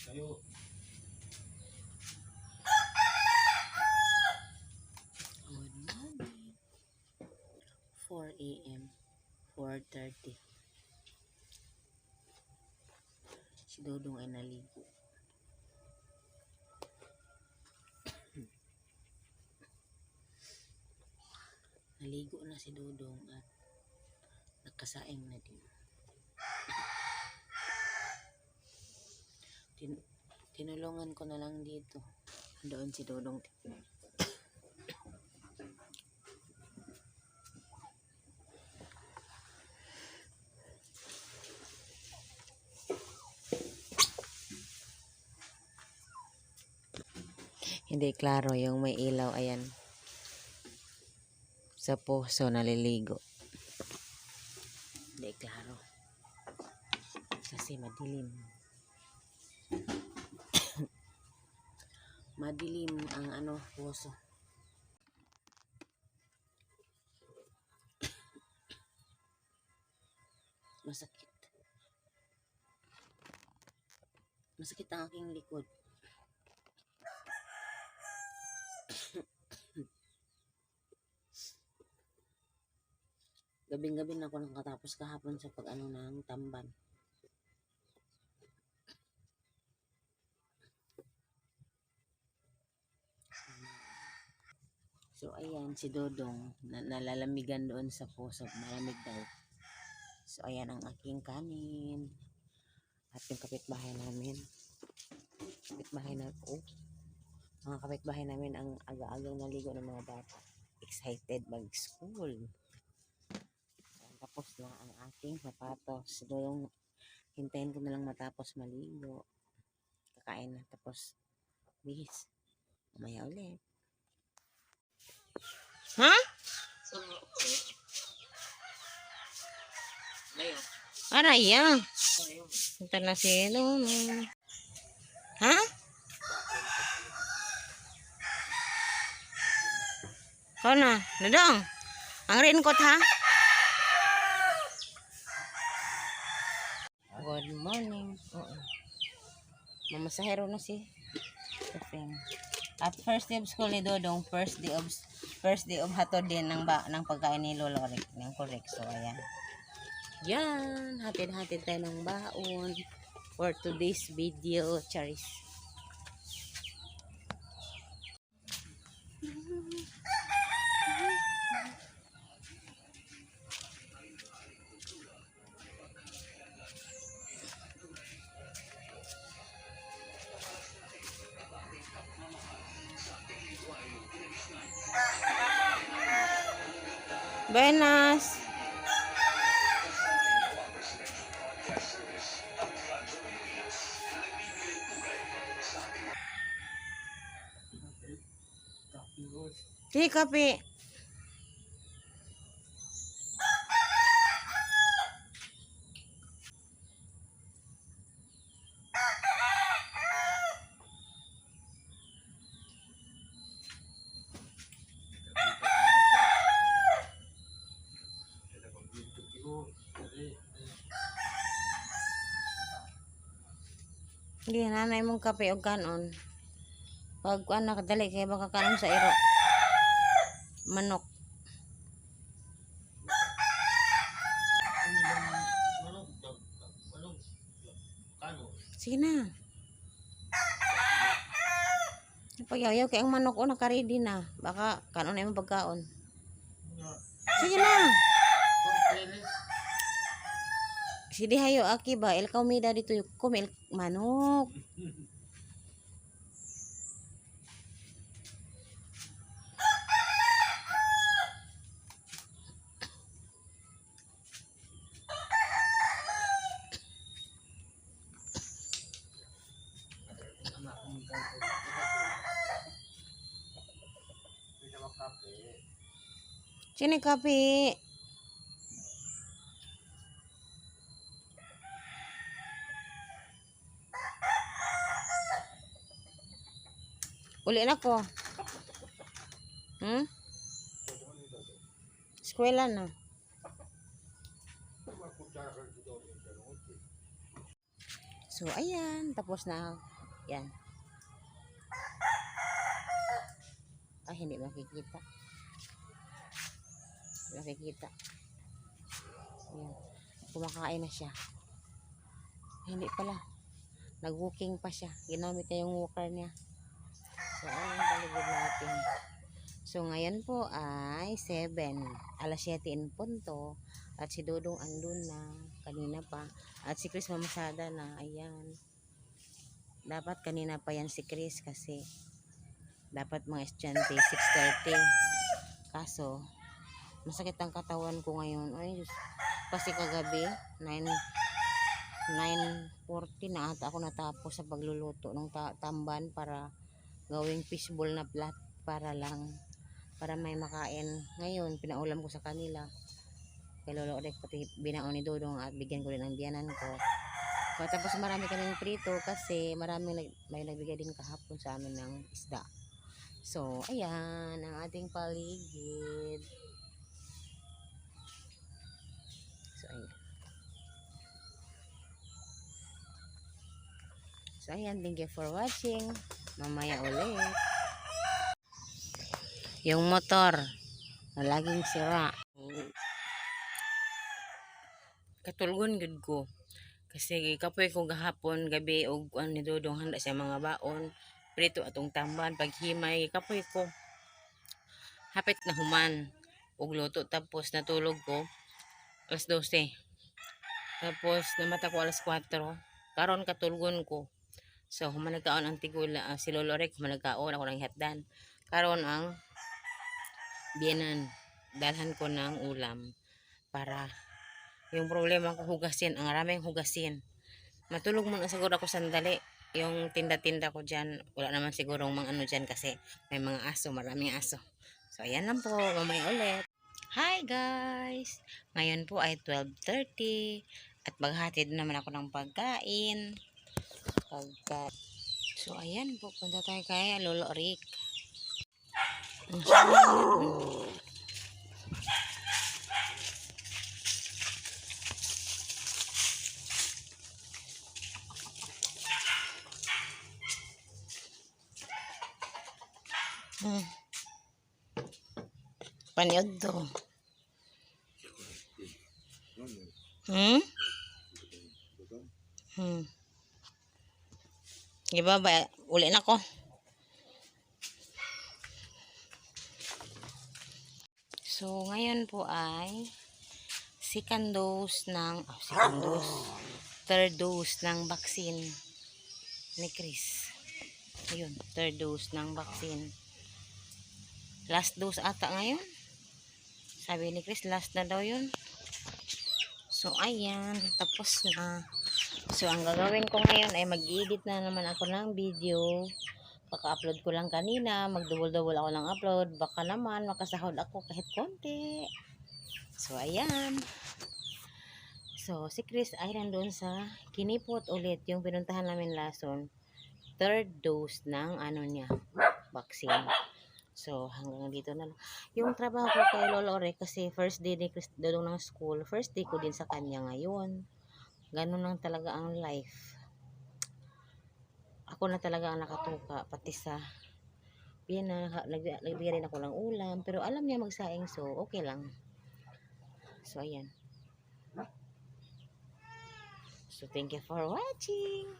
Tayo. Good morning. 4 a.m. 4.30. Si Dodong ay naligo. naligo na si Dodong at nagkasaing na din. Tin tinulungan ko na lang dito. Doon si Dodong. Hindi klaro yung may ilaw. Ayan. Sa puso naliligo. Hindi klaro. Kasi madilim. Madilim ang ano puso. Masakit. Masakit ang aking likod. Gabing-gabi na ako nakatapos kahapon sa pag-ano ng tamban. So, ayan, si Dodong, na nalalamigan doon sa puso. Malamig daw. So, ayan ang aking kanin. At yung kapitbahay namin. Kapitbahay na, oh, mga kapitbahay namin ang aga-agang naligo ng mga bata. Excited mag-school. Tapos na ang aking sapatos. So, yung hintayin ko na lang matapos maligo. Kakain na. Tapos, bis. Mamaya ulit. Ha? Ara, iya. Ito na si ano. Ha? Kau na, Dodong. Ang raincoat ha? Good morning. Oo. Mamasahero na si. At first day of school ni Dodong, first day of first day of hatod din ng ba ng pagkain ni Lolo Rick, ng correct. So ayan. Yan, hatid-hatid tayo ng baon for today's video, Charis. Buenas. Sige, kape. Hindi, nanay mong kape o kanon. Pag kuan nakadali kay baka kanon sa iro. Manok. Sige na. Pagyayaw kay ang manok o nakaready na. Baka kanon na yung pagkaon. Sige na. Sige hayo aki ba? El kaumida dito yung kumil manok. Sini kape. Uli na ko. Hmm? Eskwela na. So, ayan. Tapos na. Yan. Ay, hindi makikita. Makikita. Ayan. Kumakain na siya. Hindi pala. Nag-walking pa siya. Ginamit niya yung walker niya. So, ayan, baligid natin. So, ngayon po ay 7. Alas 7 in punto. At si Dodong andun na. Kanina pa. At si Chris mamasada na. Ayan. Dapat kanina pa yan si Chris kasi dapat mga estudyante 6.30. Kaso, masakit ang katawan ko ngayon. Ay. Kasi kagabi, 9 9.40 na ata ako natapos sa pagluluto ng ta- tamban para gawing fishball na plat para lang para may makain. Ngayon, pinaulam ko sa kanila. Kay Lolo Orek, pati binaon ni Dodong at bigyan ko rin ng biyanan ko. So, tapos marami kaming prito kasi marami nag, may nagbigay din kahapon sa amin ng isda. So, ayan, ang ating paligid. So, ayan. So, ayan, thank you for watching. Mamaya ulit. Yung motor na laging sira. Katulgon gud ko. Kasi kapoy ko gahapon gabi og ano Dodong handa siya mga baon. Prito atong tamban paghimay kapoy ko. Hapit na human og luto tapos natulog ko alas 12. Tapos namata ko alas 4. Karon katulgon ko. So humanagkaon ang tigula ah, si Lolo Rek humanagkaon ako ng hatdan. Karon ang biyanan dalhan ko ng ulam para yung problema ko hugasin ang maraming hugasin. Matulog muna siguro ako sandali yung tinda-tinda ko dyan wala naman siguro mga ano dyan kasi may mga aso maraming aso. So ayan lang po mamaya ulit. Hi guys! Ngayon po ay 12.30 at maghatid naman ako ng pagkain pagka so ayan po punta tayo kay Lolo Rick ang. Hmm. Paniod to. Hmm? Hmm. Iba ba? Uli na ko. So, ngayon po ay second dose ng, oh, second dose, third dose ng vaccine ni Chris. Ayun, third dose ng vaccine. Last dose ata ngayon. Sabi ni Chris, last na daw yun. So, ayan, tapos na. So, ang gagawin ko ngayon ay mag-edit na naman ako ng video. Kaka-upload ko lang kanina, mag-double-double ako ng upload. Baka naman makasahod ako kahit konti. So, ayan. So, si Chris ay nandun sa kinipot ulit yung pinuntahan namin lason. Third dose ng ano niya, vaccine. So, hanggang dito na lang. Yung trabaho ko kay Lolo Ore, kasi first day ni Chris Dodong ng school, first day ko din sa kanya ngayon. Ganun lang talaga ang life. Ako na talaga ang nakatuka, pati sa yan na, nag- nagbigay rin ako ng ulam, pero alam niya magsaing, so okay lang. So, ayan. So, thank you for watching.